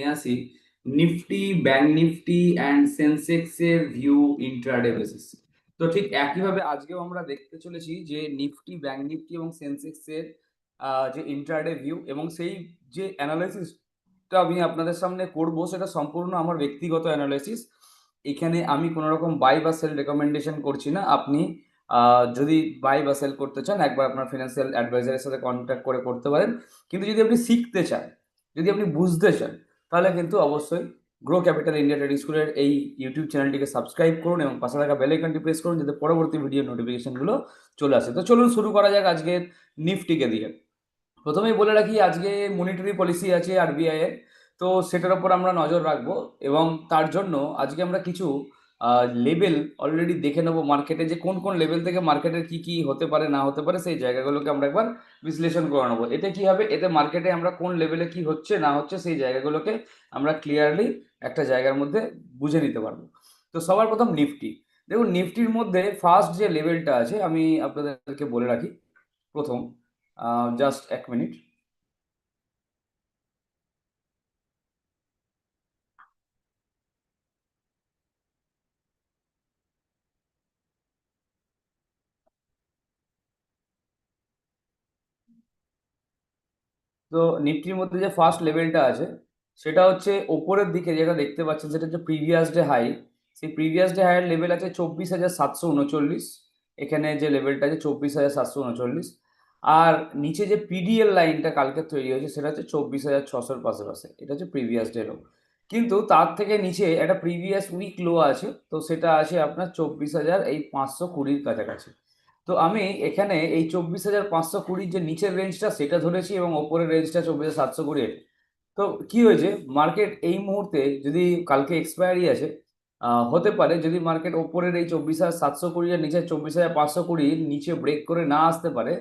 নিয়ে আসি, Nifty, bank Nifty and সেন্সেক্সের ভিউ ইন্ট্রাডে বেসিস তো ঠিক একইভাবে আজকেও আমরা দেখতে চলেছি যে নিফটি, ব্যাংক নিফটি এবং সেন্সেক্সের যে ইন্ট্রাডে ভিউ এবং সেই যে অ্যানালাইসিসটা আমি আপনাদের সামনে করব সেটা সম্পূর্ণ আমার ব্যক্তিগত অ্যানালাইসিস এখানে আমি কোনো রকম বাই বা সেল রেকমেন্ডেশন করছি না। আপনি যদি বাই বা সেল করতে চান, একবার আপনার ফিনান্সিয়াল অ্যাডভাইজারের সাথে কন্ট্যাক্ট করে করতে পারেন। কিন্তু যদি আপনি শিখতে চান, যদি আপনি বুঝতে চান তাহলে কিন্তু অবশ্যই গ্রো ক্যাপিটাল ইন্ডিয়া ট্রেডিং স্কুলের এই ইউটিউব চ্যানেলটিকে সাবস্ক্রাইব করুন এবং পাশে থাকা বেল আইকনটি প্রেস করুন যাতে পরবর্তী ভিডিও নোটিফিকেশনগুলো চলে আসে। তো চলুন শুরু করা যাক আজকের নিফটিকে দিয়ে। প্রথমেই বলে রাখি, আজকে মনিটারি পলিসি আছে আরবিআই এর। তো সেটার ওপর আমরা নজর রাখব এবং তার জন্য আজকে আমরা কিছু লেভেল অলরেডি দেখে নেব মার্কেটে যে কোন কোন লেভেল থেকে মার্কেটের কি কি হতে পারে, না হতে পারে, সেই জায়গাগুলোকে আমরা একবার বিশ্লেষণ করে নেব। এতে কি হবে? এতে মার্কেটে আমরা কোন লেভেলে কি হচ্ছে, না হচ্ছে, সেই জায়গাগুলোকে আমরা ক্লিয়ারলি একটা জায়গার মধ্যে বুঝে নিতে পারব। তো সবার প্রথম নিফটি দেখুন নিফটির মধ্যে ফার্স্ট যে লেভেলটা আছে, আমি আপনাদেরকে বলে রাখি, প্রথম জাস্ট এক মিনিট তো নিফটির মধ্যে যে ফার্স্ট লেভেলটা আছে, সেটা হচ্ছে ওপরের দিকে যেটা দেখতে পাচ্ছেন, সেটা হচ্ছে প্রিভিয়াস ডে হাই সেই প্রিভিয়াস ডে হাইয়ের লেভেল আছে চব্বিশ হাজার সাতশো উনচল্লিশ। এখানে যে লেভেলটা আছে চব্বিশ হাজার সাতশো উনচল্লিশ। আর নিচে যে পিডিএল লাইনটা কালকে তৈরি হয়েছে, সেটা হচ্ছে চব্বিশ হাজার ছশোর পাশাপাশি। এটা হচ্ছে প্রিভিয়াস ডে লো কিন্তু তার থেকে নিচে একটা প্রিভিয়াস উইক লো আছে, তো সেটা আছে আপনার চব্বিশ হাজার এই পাঁচশো কুড়ির কাছাকাছি। তো আমি এখানে এই চব্বিশ হাজার পাঁচশো কুড়ির যে নিচের রেঞ্জটা সেটা ধরেছি এবং ওপরের রেঞ্জটা চব্বিশ হাজার সাতশো কুড়ি তো কি হয়েছে? মার্কেট এই মুহূর্তে যদি কালকে এক্সপায়ারি আছে হতে পারে যদি মার্কেট ওপরের এই চব্বিশ হাজার সাতশো কুড়ি আর নিচে চব্বিশ হাজার পাঁচশো কুড়ির নিচে ব্রেক করে না আসতে পারে,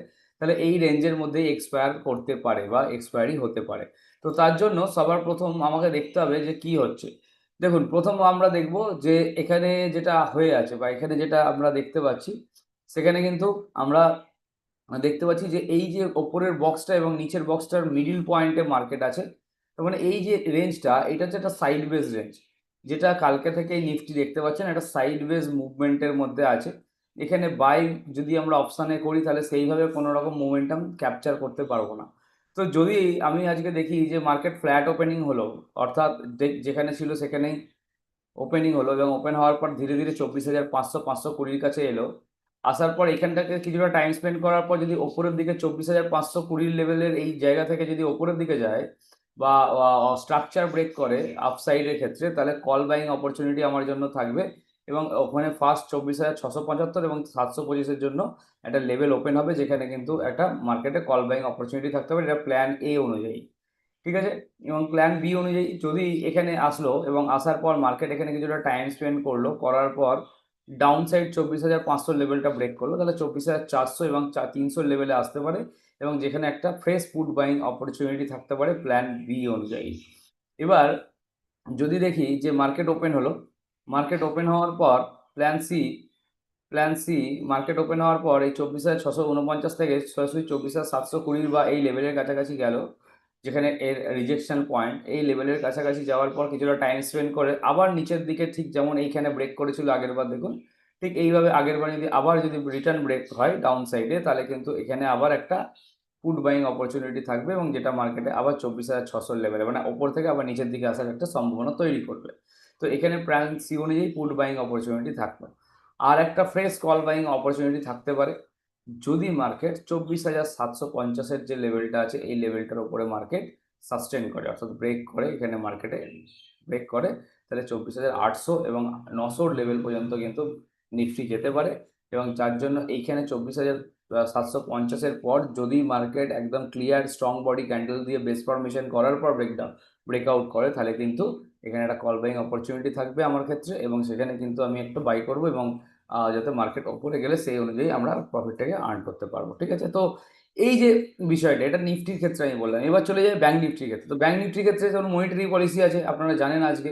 তাহলে এই রেঞ্জের মধ্যে এক্সপায়ার করতে পারে বা এক্সপায়ারি হতে পারে। তো তার জন্য সবার প্রথম আমাকে দেখতে হবে যে কি হচ্ছে। দেখুন, প্রথম আমরা দেখব যে এখানে যেটা হয়ে আছে বা এখানে যেটা আমরা দেখতে পাচ্ছি সেখানে কিন্তু আমরা দেখতে পাচ্ছি যে এই যে ওপরের বক্সটা এবং নিচের বক্সটার মিডিল পয়েন্টে মার্কেট আছে। তার মানে এই যে রেঞ্জটা এটা হচ্ছে একটা সাইড বেস রেঞ্জ যেটা কালকে থেকে নিফটি দেখতে পাচ্ছেন, একটা সাইড বেস মুভমেন্টের মধ্যে আছে। এখানে বাই যদি আমরা অপশানে করি, তাহলে সেইভাবে কোনো রকম মোমেন্টাম ক্যাপচার করতে পারব না। তো যদি আমি আজকে দেখি যে মার্কেট ফ্ল্যাট ওপেনিং হলো, অর্থাৎ যেখানে ছিল সেখানেই ওপেনিং হলো এবং ওপেন হওয়ার পর ধীরে ধীরে চব্বিশ হাজার পাঁচশো পাঁচশো কুড়ির কাছে এলো আসার পর এখানটাকে কিছুটা টাইম স্পেন্ড করার পর যদি ওপরের দিকে চব্বিশ হাজার পাঁচশো কুড়ির লেভেলের এই জায়গা থেকে যদি ওপরের দিকে যায় বা স্ট্রাকচার ব্রেক করে আপসাইডের ক্ষেত্রে, তাহলে কল বাইং অপরচুনিটি আমার জন্য থাকবে এবং ওখানে ফার্স্ট চব্বিশ হাজার ছশো পঁচাত্তর এবং সাতশো পঁচিশের জন্য একটা লেভেল ওপেন হবে যেখানে কিন্তু একটা মার্কেটে কল বাইং অপরচুনিটি থাকতে হবে। এটা প্ল্যান এ অনুযায়ী। ঠিক আছে? এবং প্ল্যান বি অনুযায়ী যদি এখানে আসলো এবং আসার পর মার্কেট এখানে কিছুটা টাইম স্পেন্ড করল, করার পর ডাউন সাইড চব্বিশ হাজার পাঁচশো লেভেলটা ব্রেক করল। তাহলে চব্বিশ হাজার চারশো এবং তিনশো লেভেলে আসতে পারে এবং যেখানে একটা ফ্রেশ ফুড বাইং অপরচুনিটি থাকতে পারে প্ল্যান বি অনুযায়ী। এবার যদি দেখি যে মার্কেট ওপেন হলো মার্কেট ওপেন হওয়ার পর plan C plan C market open হওয়ার পর এই চব্বিশ হাজার ছশো উনপঞ্চাশ থেকে সরাসরি চব্বিশ হাজার সাতশো কুড়ির বা এই লেভেলের কাছাকাছি গেল। যেখানে এর রিজেকশন পয়েন্ট এই লেভেলের কাছাকাছি যাওয়ার পর কিছুটা টাইম স্পেন্ড করে আবার নিচের দিকে ঠিক যেমন এইখানে ব্রেক করেছিল আগের বার দেখুন, ঠিক এইভাবে আগের বার যদি আবার যদি রিটার্ন ব্রেক হয় ডাউন সাইডে তাহলে কিন্তু এখানে আবার একটা ফুড বাইং অপরচুনিটি থাকবে এবং যেটা মার্কেটে আবার চব্বিশ হাজার ছশোর লেভেলে মানে ওপর থেকে আবার নিচের দিকে আসার একটা সম্ভাবনা তৈরি করবে। তো এখানে প্রাইম সি অনুযায়ী ফুড বাইং অপরচুনিটি থাকবে। আর একটা ফ্রেশ কল বাইং অপরচুনিটি থাকতে পারে। যদি মার্কেট চব্বিশ হাজার সাতশো পঞ্চাশের যে লেভেলটা আছে, এই লেভেলটার উপরে মার্কেট সাস্টেন করে, অর্থাৎ ব্রেক করে, এখানে মার্কেটে ব্রেক করে, তাহলে চব্বিশ হাজার আটশো এবং নশোর লেভেল পর্যন্ত কিন্তু নিফটি যেতে পারে এবং যার জন্য এইখানে চব্বিশ হাজার সাতশো পঞ্চাশের পর যদি মার্কেট একদম ক্লিয়ার স্ট্রং বডি ক্যান্ডেল দিয়ে বেস ফরমেশন করার পর ব্রেকডাউন ব্রেকআউট করে, তাহলে কিন্তু এখানে একটা কল বাইং অপরচুনিটি থাকবে আমার ক্ষেত্রে এবং সেখানে কিন্তু আমি একটু বাই করব এবং যাতে মার্কেট ওপরে গেলে সেই অনুযায়ী আমরা প্রফিটটাকে আর্ন করতে পারব, ঠিক আছে? তো এই যে বিষয়টা, এটা নিফটির ক্ষেত্রে আমি বললাম। এবার চলে যাই ব্যাঙ্ক নিফটির ক্ষেত্রে। তো ব্যাঙ্ক নিফটির ক্ষেত্রে যেমন মনিটারি পলিসি আছে, আপনারা জানেন আজকে।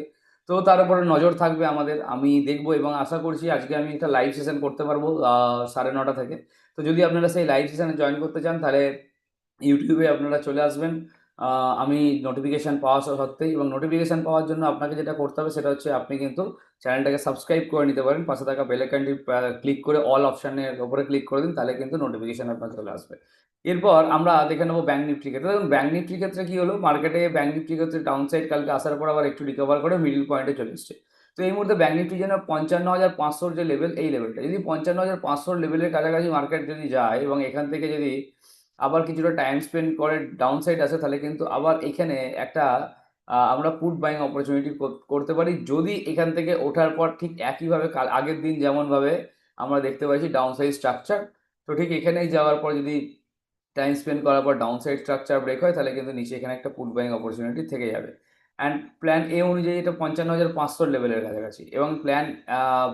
তো তার উপরে নজর থাকবে আমাদের, আমি দেখব এবং আশা করছি আজকে আমি একটা লাইভ সেশন করতে পারব সাড়ে নটা থেকে। তো যদি আপনারা সেই লাইভ সেশনে জয়েন করতে চান, তাহলে ইউটিউবে আপনারা চলে আসবেন। আমি নোটিফিকেশান পাওয়া সত্ত্বেই এবং নোটিফিকেশন পাওয়ার জন্য আপনাকে যেটা করতে হবে সেটা হচ্ছে আপনি কিন্তু চ্যানেলটাকে সাবস্ক্রাইব করে নিতে পারেন। পাশে থাকা বেল আইকনটি ক্লিক করে অল অপশানের ওপরে ক্লিক করে দিন, তাহলে কিন্তু নোটিফিকেশান আপনার চলে আসবে। এরপর আমরা দেখে নেব ব্যাঙ্ক নিফটির ক্ষেত্রে। দেখুন ব্যাঙ্ক নিফটির ক্ষেত্রে কি হলো? মার্কেটে ব্যাঙ্ক নিফটির ক্ষেত্রে ডাউন সাইড কালকে আসার পর আবার একটু রিকভার করে মিডিল পয়েন্টে চলে এসছে। তো এই মুহূর্তে ব্যাঙ্ক নিফটির জন্য পঞ্চান্ন হাজার পাঁচশোর যে লেভেল এই লেভেলটা যদি পঞ্চান্ন হাজার পাঁচশোর লেভেলের কাছাকাছি মার্কেট যদি যায় এবং এখান থেকে যদি আবার কিছুটা টাইম স্পেন্ড করে ডাউন সাইড আসে তাহলে কিন্তু আবার এখানে একটা আমরা পুট বাইং অপরচুনিটি করতে পারি। যদি এখান থেকে ওঠার পর ঠিক একইভাবে কাল, আগের দিন যেমনভাবে আমরা দেখতে পাচ্ছি ডাউন সাইড স্ট্রাকচার তো ঠিক এখানেই যাওয়ার পর যদি টাইম স্পেন্ড করার পর ডাউন সাইড স্ট্রাকচার ব্রেক হয়, তাহলে কিন্তু নিচে এখানে একটা পুট বাইং অপরচুনিটি থেকে যাবে। অ্যান্ড প্ল্যান এ অনুযায়ী এটা পঞ্চান্ন হাজার পাঁচশোর লেভেলের কাছাকাছি এবং প্ল্যান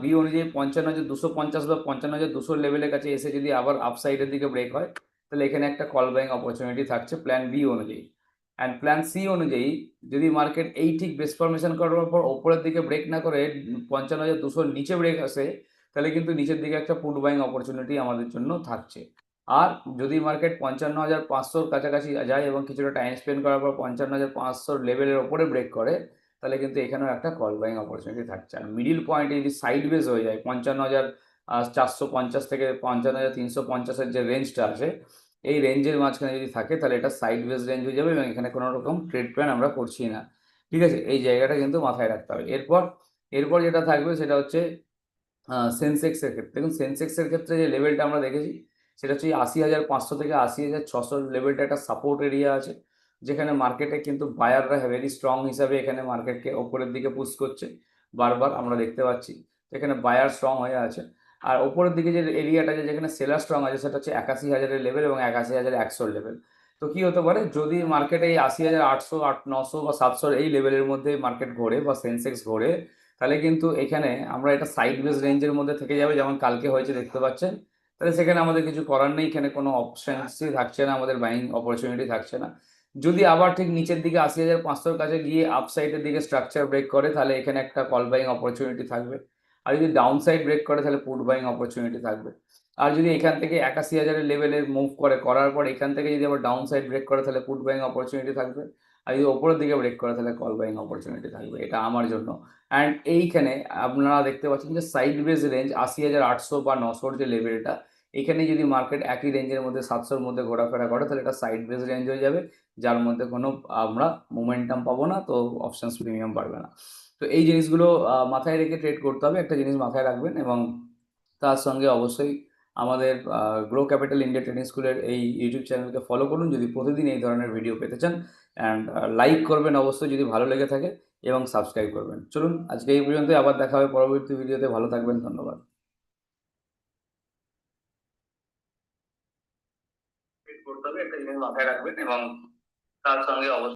বি অনুযায়ী পঞ্চান্ন হাজার দুশো পঞ্চাশ বা পঞ্চান্ন হাজার দুশোর লেভেলের কাছে এসে যদি আবার আপসাইডের দিকে ব্রেক হয় তাহলে এখানে একটা কল বাইং অপরচুনিটি থাকছে প্ল্যান বি অনুযায়ী। অ্যান্ড প্ল্যান সি অনুযায়ী যদি মার্কেট এই ঠিক বেস ফরমেশন করার পর ওপরের দিকে ব্রেক না করে পঞ্চান্ন হাজার দুশোর নিচে ব্রেক আসে, তাহলে কিন্তু নিচের দিকে একটা পুট বাইং অপরচুনিটি আমাদের জন্য থাকছে। আর যদি মার্কেট পঞ্চান্ন হাজার পাঁচশোর কাছাকাছি যায় এবং কিছুটা টাইম স্পেন্ড করার পর পঞ্চান্ন হাজার পাঁচশোর লেভেলের ওপরে ব্রেক করে, তাহলে কিন্তু এখানেও একটা কল বাইং অপরচুনিটি থাকছে। আর মিডিল পয়েন্টে যদি সাইড বেস হয়ে যায়, পঞ্চান্ন হাজার চারশো পঞ্চাশ থেকে পঞ্চান্ন হাজার তিনশো পঞ্চাশের যে রেঞ্জটা আছে এই রেঞ্জের মাঝখানে যদি থাকে, তাহলে এটা সাইড বেস রেঞ্জ হয়ে যাবে এবং এখানে কোনো রকম ট্রেড প্ল্যান আমরা করছি না। ঠিক আছে? এই জায়গাটা কিন্তু মাথায় রাখতে হবে। এরপর এরপর যেটা থাকবে সেটা হচ্ছে সেন্সেক্সের ক্ষেত্রে। দেখুন সেন্সেক্সের ক্ষেত্রে যে লেভেলটা আমরা দেখেছি, সেটা হচ্ছে আশি হাজার পাঁচশো থেকে আশি হাজার ছশো লেভেলটা একটা সাপোর্ট এরিয়া আছে, যেখানে মার্কেটে কিন্তু বায়াররা ভেরি স্ট্রং হিসাবে এখানে মার্কেটকে ওপরের দিকে পুশ করছে। বারবার আমরা দেখতে পাচ্ছি। এখানে বায়ার স্ট্রং হয়ে আছে। আর ওপরের দিকে যে এরিয়াটা আছে যেখানে সেলার স্ট্রং আছে, সেটা হচ্ছে একাশি হাজারের লেভেল এবং একাশি হাজার একশোর লেভেল তো কি হতে পারে? যদি মার্কেটে এই আশি হাজার আটশো আট, নশো বা সাতশোর এই লেভেলের মধ্যে মার্কেট ঘোরে বা সেন্সেক্স ঘোরে, তাহলে কিন্তু এখানে আমরা এটা সাইড বেস রেঞ্জের মধ্যে থেকে যাবে, যেমন কালকে হয়েছে, দেখতে পাচ্ছেন। তাহলে সেখানে আমাদের কিছু করার নেই, এখানে কোনো অপশনসই থাকছে না, আমাদের বাইং অপরচুনিটি থাকছে না। যদি আবার ঠিক নিচের দিকে আশি হাজার পাঁচশোর কাছে গিয়ে আপসাইডের দিকে স্ট্রাকচার ব্রেক করে, তাহলে এখানে একটা কল বাইং অপরচুনিটি থাকবে। আর যদি ডাউন সাইড ব্রেক করে, তাহলে পুট বাইং অপরচুনিটি থাকবে। আর যদি এখান থেকে একাশি হাজারের লেভেলের মুভ করে, করার পর এখান থেকে যদি আবার ডাউন সাইড ব্রেক করে, তাহলে পুট বাইং অপরচুনিটি থাকবে। আর যদি ওপরের দিকে ব্রেক করে, তাহলে কল বাইং অপরচুনিটি থাকবে। এটা আমার জন্য। অ্যান্ড এইখানে আপনারা দেখতে পাচ্ছেন যে সাইড বেস রেঞ্জ আশি হাজার আটশো বা নশোর যে লেভেলটা এখানে যদি মার্কেট একই রেঞ্জের মধ্যে, সাতশোর মধ্যে ঘোরাফেরা করে, তাহলে এটা সাইড বেস রেঞ্জ হয়ে যাবে। যার মধ্যে কোনো, আমরা মোমেন্টাম পাবো না, তো অপশানস প্রিমিয়াম বাড়বে না। তো এই জিনিসগুলো মাথায় রেখে ট্রেড করতে হবে, একটা জিনিস মাথায় রাখবেন এবং তার সঙ্গে অবশ্যই আমাদের গ্রো ক্যাপিটাল ইন্ডিয়া ট্রেনিং স্কুলের এই ইউটিউব চ্যানেলকে ফলো করুন। যদি প্রতিদিন এই ধরনের ভিডিও পেতে চান অ্যান্ড লাইক করবেন অবশ্যই যদি ভালো লেগে থাকে এবং সাবস্ক্রাইব করবেন। চলুন, আজকে এই পর্যন্ত আবার দেখা হবে পরবর্তী ভিডিওতে ভালো থাকবেন, ধন্যবাদ। করতে হবে, একটা জিনিস মাথায় রাখবেন এবং তার সঙ্গে অবশ্যই